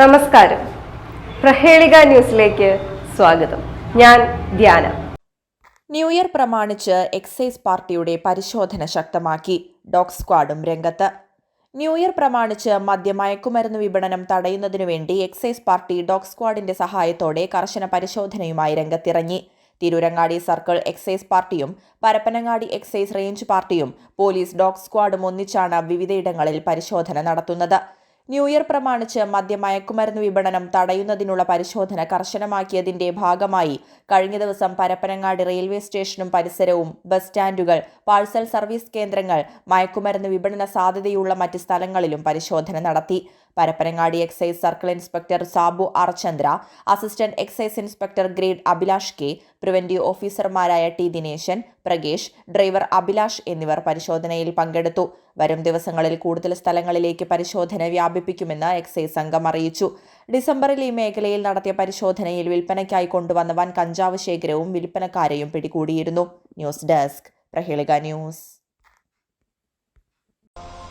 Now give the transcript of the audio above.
നമസ്കാരം. പ്രഹേളിക ന്യൂസിലേക്ക് സ്വാഗതം. ഞാൻ ധ്യാന. ന്യൂ ഇയർ പ്രമാണിച്ച് എക്സൈസ് പാർട്ടിയുടെ പരിശോധന ശക്തമാക്കി ഡോഗ് സ്ക്വാഡും രംഗത്ത്. ന്യൂ ഇയർ പ്രമാണിച്ച് മദ്യമയക്കുമരുന്ന് വിപണനം തടയുന്നതിനു വേണ്ടി എക്സൈസ് പാർട്ടി ഡോഗ് സ്ക്വാഡിന്റെ സഹായത്തോടെ കർശന പരിശോധനയുമായി രംഗത്തിറങ്ങി. തിരൂരങ്ങാടി സർക്കിൾ എക്സൈസ് പാർട്ടിയും പരപ്പനങ്ങാടി എക്സൈസ് റേഞ്ച് പാർട്ടിയും പോലീസ് ഡോഗ് സ്ക്വാഡും ഒന്നിച്ചാണ് വിവിധയിടങ്ങളിൽ പരിശോധന നടത്തുന്നത്. ന്യൂ ഇയർ പ്രമാണിച്ച് മദ്യമയക്കുമരുന്ന് വിപണനം തടയുന്നതിനുള്ള പരിശോധന കർശനമാക്കിയതിന്റെ ഭാഗമായി കഴിഞ്ഞ ദിവസം പരപ്പനങ്ങാടി റെയിൽവേ സ്റ്റേഷനും പരിസരവും ബസ് സ്റ്റാൻഡുകൾ പാഴ്സൽ സർവീസ് കേന്ദ്രങ്ങൾ മയക്കുമരുന്ന് വിപണന സാധ്യതയുള്ള മറ്റ് സ്ഥലങ്ങളിലും പരിശോധന നടത്തി. Parappanangadi excise circle inspector Sabu R Chandra assistant excise inspector grade Abhilash K preventive ഓഫീസർമാരായ ടി ദിനേശൻ പ്രകേഷ് ഡ്രൈവർ അഭിലാഷ് എന്നിവർ പരിശോധനയിൽ പങ്കെടുത്തു. വരും ദിവസങ്ങളിൽ കൂടുതൽ സ്ഥലങ്ങളിലേക്ക് പരിശോധന വ്യാപിപ്പിക്കുമെന്ന് എക്സൈസ് സംഘം അറിയിച്ചു. ഡിസംബറിൽ ഈ മേഖലയിൽ നടത്തിയ പരിശോധനയിൽ വിൽപ്പനയ്ക്കായി കൊണ്ടുവന്ന വൻ കഞ്ചാവ് ശേഖരവും വിൽപ്പനക്കാരെയും പിടികൂടിയിരുന്നു. News desk Prahelika news.